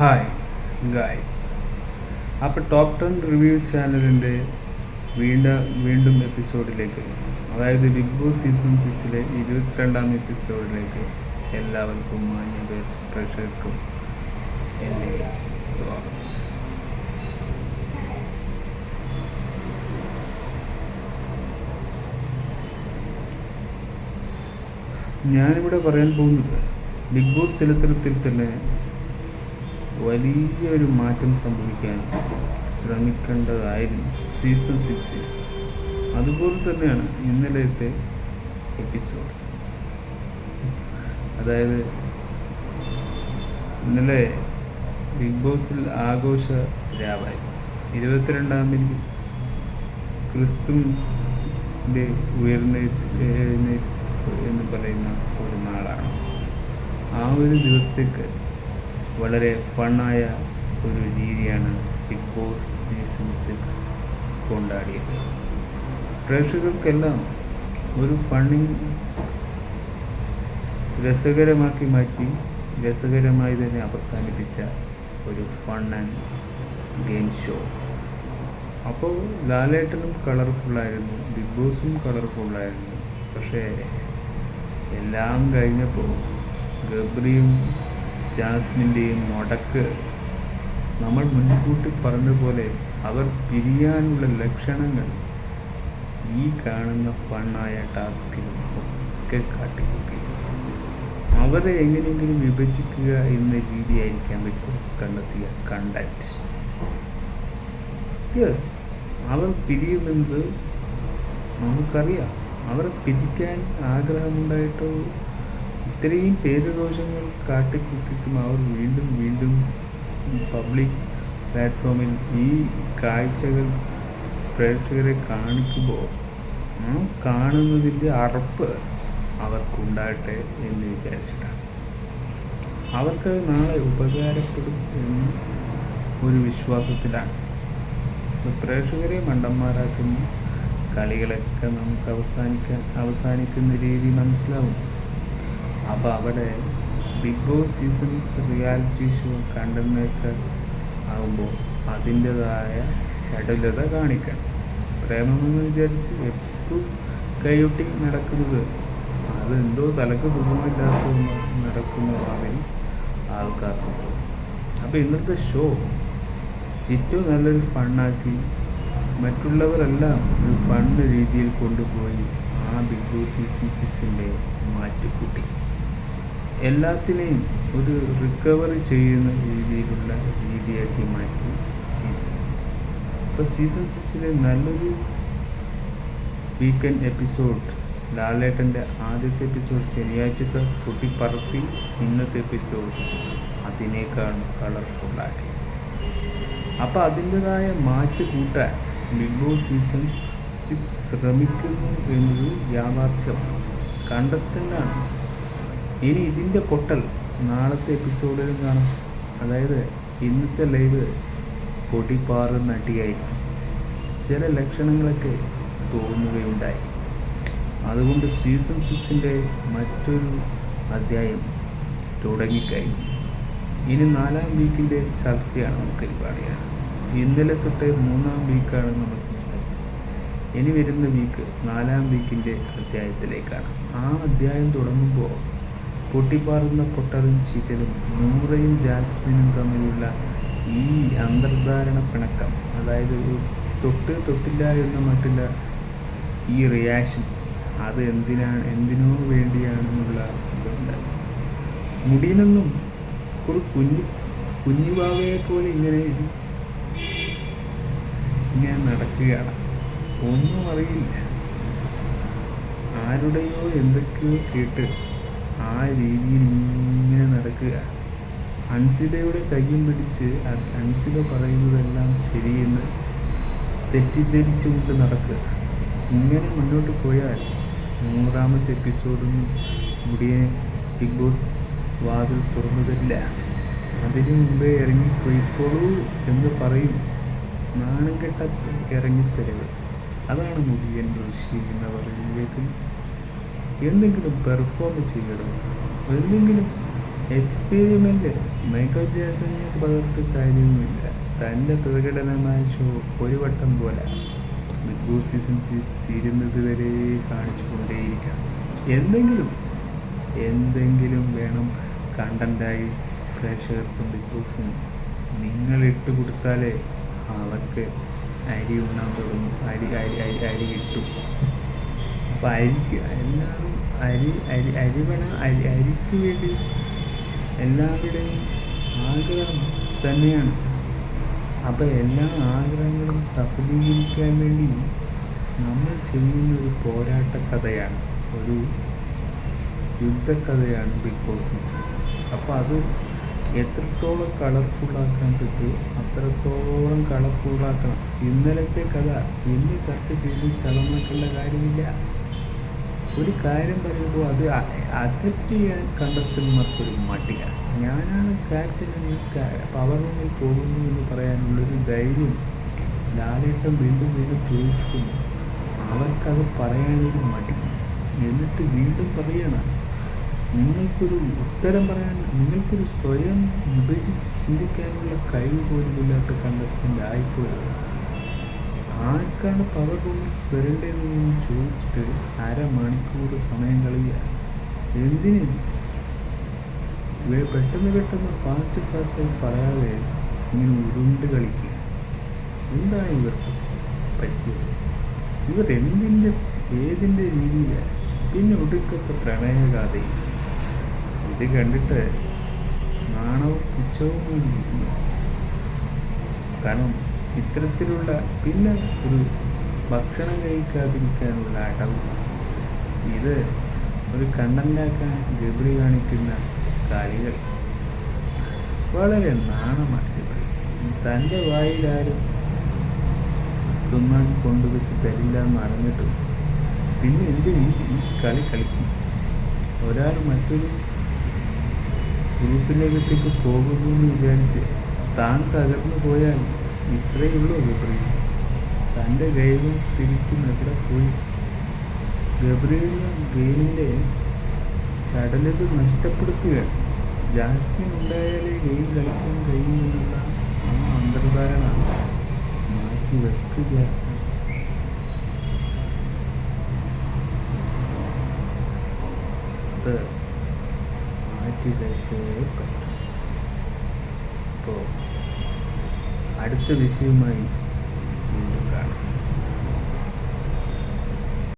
Hi guys അപ്പോൾ top ten review ചാനലിന്റെ വീണ്ടും വീണ്ടും എപ്പിസോഡിലേക്ക് അതായത് ബിഗ് ബോസ് സീസൺ സിക്സിലെ ഇരുപത്തിരണ്ടാം എപ്പിസോഡിലേക്ക് എല്ലാവർക്കും മാന്യ പ്രേക്ഷകർക്കും എന്റെ സ്വാഗതം. ഞാനിവിടെ പറയാൻ പോകുന്നത് ബിഗ് ബോസ് ചരിത്രത്തിൽ തന്നെ വലിയൊരു മാറ്റം സംഭവിക്കാൻ ശ്രമിക്കേണ്ടതായിരുന്നു സീസൺ സിക്സിൽ അതുപോലെ തന്നെയാണ് ഇന്നലത്തെ എപ്പിസോഡ്. അതായത് ഇന്നലെ ബിഗ് ബോസിൽ ആഘോഷ രാവായി. ഇരുപത്തിരണ്ടാം തീയതി ക്രിസ്തുവിന്റെ ഉയർന്നെഴുന്നേറ്റ് എന്ന് പറയുന്ന ഒരു നാളാണ്. ആ ഒരു ദിവസത്തേക്ക് വളരെ ഫണ്ണായ ഒരു രീതിയാണ് ബിഗ് ബോസ് സീസൺ സിക്സ് കൊണ്ടാടിയത്. പ്രേക്ഷകർക്കെല്ലാം ഒരു ഫണ്ണിങ് രസകരമാക്കി മാറ്റി രസകരമായി തന്നെ അവസാനിപ്പിച്ച ഒരു ഫൺ ആൻഡ് ഗെയിം ഷോ. അപ്പോൾ ലാലേട്ടനും കളർഫുള്ളായിരുന്നു ബിഗ് ബോസും കളർഫുള്ളായിരുന്നു പക്ഷേ എല്ലാം കഴിഞ്ഞപ്പോൾ ഗബ്രിയും ജാസ്മിന്റെയും മുടക്ക്. നമ്മൾ മുൻകൂട്ടി പറഞ്ഞതുപോലെ പോലെ അവർ പിരിയാനുള്ള ലക്ഷണങ്ങൾ ഈ കാണുന്ന ഫണ്ണായ ടാസ്കിൽ ഒക്കെ കാട്ടിക്കൂട്ടി അവരെ എങ്ങനെയെങ്കിലും വിഭജിക്കുക എന്ന രീതിയായിരിക്കാം ബിഗ് ബോസ് കണ്ടെത്തിയ കണ്ടന്റ്. യെസ് അവർ പിരിയുമെന്നത് നമുക്കറിയാം. അവരെ പിരിക്കാൻ ആഗ്രഹമുണ്ടായിട്ടോ? ഇത്രയും പേരുദോഷങ്ങൾ കാട്ടിക്കൂട്ടിയിട്ടും അവർ വീണ്ടും വീണ്ടും പബ്ലിക് പ്ലാറ്റ്ഫോമിൽ ഈ കാഴ്ചകൾ പ്രേക്ഷകരെ കാണിക്കുമ്പോൾ കാണുന്നതിന്റെ അറപ്പ് അവർക്കുണ്ടാകട്ടെ എന്ന് വിചാരിച്ചിട്ടാണ്. അവർക്ക് നാളെ ഉപകാരപ്പെടും എന്ന് ഒരു വിശ്വാസത്തിലാണ്. പ്രേക്ഷകരെ മണ്ടന്മാരാക്കുന്ന കളികളൊക്കെ നമുക്ക് അവസാനിക്കാൻ അവസാനിക്കുന്ന രീതി മനസ്സിലാവും. അപ്പോൾ അവിടെ Bigg Boss seasons reality show content maker ആകുമ്പോൾ അതിന്റെതായ ചടുലത കാണിക്കണം. പ്രേമമെന്ന് വിചാരിച്ച് എപ്പോഴും കൈയൊട്ടി നടക്കുന്നത് അതെന്തോ തലക്ക് സുഖമില്ലാത്ത നടക്കുന്ന മാതിരി ആൾക്കാർക്ക് അപ്പോൾ ഇന്നത്തെ ഷോ ചിറ്റു നല്ലൊരു ഫണ്ണാക്കി മറ്റുള്ളവരെല്ലാം ഒരു ഫണ്ട് രീതിയിൽ കൊണ്ടുപോയി ആ ബിഗ് ബോസ് സീസൺ സിക്സിന്റെ മാറ്റിക്കൂട്ടി. എല്ലാത്തിനെയും ഒരു റിക്കവറി ചെയ്യുന്ന രീതിയിലുള്ള രീതിയാക്കി മാറ്റി സീസൺ ഇപ്പോൾ സീസൺ സിക്സിലെ നല്ലൊരു വീക്കെൻഡ് എപ്പിസോഡ് ലാലേട്ടന്റെ ആദ്യത്തെ എപ്പിസോഡ് ശനിയാഴ്ചത്തെ കുട്ടി പറത്തി ഇന്നത്തെ എപ്പിസോഡ് അതിനേക്കാൾ കളർഫുള്ളാക്കി അപ്പോൾ അതിന്റെതായ മാറ്റ് കൂട്ടാൻ ബിഗ് ബോസ് സീസൺ സിക്സ് ശ്രമിക്കുന്നു എന്നത് യാഥാർത്ഥ്യമാണ്. കണ്ടസ്റ്റന്റാണ് ഇനി ഇതിന്റെ പൊട്ടൽ നാളത്തെ എപ്പിസോഡിലും കാണാം. അതായത് ഇന്നത്തെ ലൈവ് പൊടിപ്പാറുന്ന അടിയായി ചില ലക്ഷണങ്ങളൊക്കെ തോന്നുകയുണ്ടായി. അതുകൊണ്ട് സീസൺ സിക്സിന്റെ മറ്റൊരു അധ്യായം തുടങ്ങിക്കഴിഞ്ഞു. ഇനി നാലാം വീക്കിന്റെ ചർച്ചയാണ് നമുക്ക് പരിപാടിയാണ് ഇന്നലെ തൊട്ട് മൂന്നാം വീക്കാണ് നമ്മൾ സംസാരിച്ചത്. ഇനി വരുന്ന വീക്ക് നാലാം വീക്കിന്റെ അധ്യായത്തിലേക്കാണ്. ആ അധ്യായം തുടങ്ങുമ്പോൾ പൊട്ടിപ്പാറുന്ന പൊട്ടറും ചീറ്റലും നൂറയും ജാസ്മിനും തമ്മിലുള്ള ഈ അന്തർധാരണ പിണക്കം അതായത് തൊട്ട് തൊട്ടില്ല എന്ന മറ്റുള്ള ഈ റിയാക്ഷൻസ് അത് എന്തിനാണ് എന്തിനോ വേണ്ടിയാണെന്നുള്ള ഇതുണ്ട്. മുടിയിലൊന്നും ഒരു കുഞ്ഞു കുഞ്ഞുബാവയെ പോലെ ഇങ്ങനെ ഇങ്ങനെ നടക്കുകയാണ്. ഒന്നും അറിയില്ല. ആരുടെയോ എന്തൊക്കെയോ കേട്ട് ആ രീതിയിൽ ഇങ്ങനെ നടക്കുക. അൻസിലയുടെ കയ്യും പിടിച്ച് അൻസില പറയുന്നതെല്ലാം ശരിയെന്ന് തെറ്റിദ്ധരിച്ചുകൊണ്ട് നടക്കുക. ഇങ്ങനെ മുന്നോട്ട് പോയാൽ നൂറാമത്തെ എപ്പിസോഡും മുടിയെ ബിഗ് ബോസ് വാതിൽ തുറന്നതല്ല. അതിനു മുമ്പേ ഇറങ്ങിപ്പോയിക്കോളൂ എന്ന് പറയും. നാണം കെട്ട ഇറങ്ങിത്തരവ്. അതാണ് മുടിയൻ ഋഷി എന്ന് പറയുമ്പോഴേക്കും എന്തെങ്കിലും പെർഫോം ചെയ്യണം. എന്തെങ്കിലും എക്സ്പെരിമെന്റ് മൈക്കോ ജാസനെ പകർത്ത് കാര്യവുമില്ല തന്റെ പ്രകടനമായ ഷോ ഒരു വട്ടം പോലെ ബിഗ് ബോസ് സീസൺ തീരുന്നത് വരെ കാണിച്ചു കൊണ്ടേയിരിക്കണം എന്തെങ്കിലും എന്തെങ്കിലും വേണം കണ്ടന്റായി പ്രേക്ഷകർക്കും ബിഗ് ബോസിനും. നിങ്ങൾ ഇട്ട് കൊടുത്താലേ അവർക്ക് അരി ഉണ്ണാൻ തുടങ്ങും. അരി അരി അരി അരി കിട്ടും. അപ്പം അരിക്ക് എല്ലാവരും അരി അരി അരി വേണം അരി അരിക്ക് വേണ്ടി എല്ലാവരുടെയും ആഗ്രഹം തന്നെയാണ്. അപ്പോൾ എല്ലാ ആഗ്രഹങ്ങളും സഫലീകരിക്കാൻ വേണ്ടി നമ്മൾ ചെയ്യുന്ന ഒരു പോരാട്ട കഥയാണ്. ഒരു യുദ്ധക്കഥയാണ് ബിഗ് ബോസ് അപ്പോൾ അത് എത്രത്തോളം കളർഫുള്ളാക്കാൻ പറ്റുമോ അത്രത്തോളം കളർഫുള്ളാക്കണം ഇന്നലത്തെ കഥ ഇന്ന് ചർച്ച ചെയ്ത് ചളമാക്കേണ്ട കാര്യമില്ല. ഒരു കാര്യം പറയുമ്പോൾ അത് അക്സെപ്റ്റ് ചെയ്യാൻ കണ്ടസ്റ്റന്മാർക്കൊരു മടിയാണ് ഞാനാണ് ക്യാപ്റ്റൻ എന്ന് പവർ റൂമിൽ പോകുന്നു എന്ന് പറയാനുള്ളൊരു ധൈര്യം ലാലേട്ടൻ വീണ്ടും വീണ്ടും ചോദിക്കുന്നു അവർക്കത് പറയാനൊരു മടി. എന്നിട്ട് വീണ്ടും പറയണം നിങ്ങൾക്കൊരു ഉത്തരം പറയാൻ നിങ്ങൾക്കൊരു സ്വയം വിഭജിച്ച് ചിന്തിക്കാനുള്ള കഴിവ് പോലുമില്ലാത്ത കണ്ടസ്റ്റന്റ് ആയിപ്പോയത് ആർക്കാണ് പവർ റൂമിൽ വരേണ്ടതെന്ന് ചോദിച്ചിട്ട് അരമണിക്കൂർ സമയം കളയുകയാണ് എന്തിന്? പെട്ടെന്ന് പെട്ടെന്ന് ഫാസ്റ്റ് ഫാസ്റ്റായി പറയാതെ ഇങ്ങനെ ഉരുണ്ട് കളിക്കുക. എന്താണ് ഇവർക്ക് പറ്റിയത്? ഇവർ എന്തിന്റെ ഏതിന്റെ രീതിയിലാണ് പിന്നെ ഒടുക്കത്തെ പ്രണയഗാഥയും ഇത് കണ്ടിട്ട് നാണവും പുച്ഛവും കാരണം ഇത്തരത്തിലുള്ള പിന്നെ ഒരു ഭക്ഷണം കഴിക്കാതിരിക്കാനുള്ള അടവ് ഇത് ഒരു കണ്ണനാക്കാൻ ഗബ്രി കാണിക്കുന്ന കാര്യങ്ങൾ വളരെ നാണമാണ് ഗബ്രി തന്റെ വായിലാരും തിന്നാൻ കൊണ്ടുവച്ച് തരില്ല എന്ന് അറിഞ്ഞിട്ടും പിന്നെ എന്തിന് ഈ കളി കളിക്കും? ഒരാൾ മറ്റൊരു ഗ്രൂപ്പിലേക്കത്തേക്ക് പോകുന്നു എന്ന് വിചാരിച്ച് താൻ തകർന്നു പോയാൽ ഇത്രയേ ഉള്ളൂ ഗബ്രി തന്റെ ഗൈവും തിരിക്കും എവിടെ പോയി? ഗബ്രിയിൽ ഗെയിമിന്റെ ചടലത് നഷ്ടപ്പെടുത്തുകയാണ്. ജാസ്മിൻ ഉണ്ടായാലേ ഗെയിം കളിക്കാൻ കഴിയുമെന്നുള്ള ആ അന്തർധാരണ മാറ്റി വെക്ക് ജാസ്മിൻ. അത് മാറ്റി വെച്ചേ പറ്റും. അപ്പോൾ അടുത്ത വിഷയവുമായി വീണ്ടും കാണാം.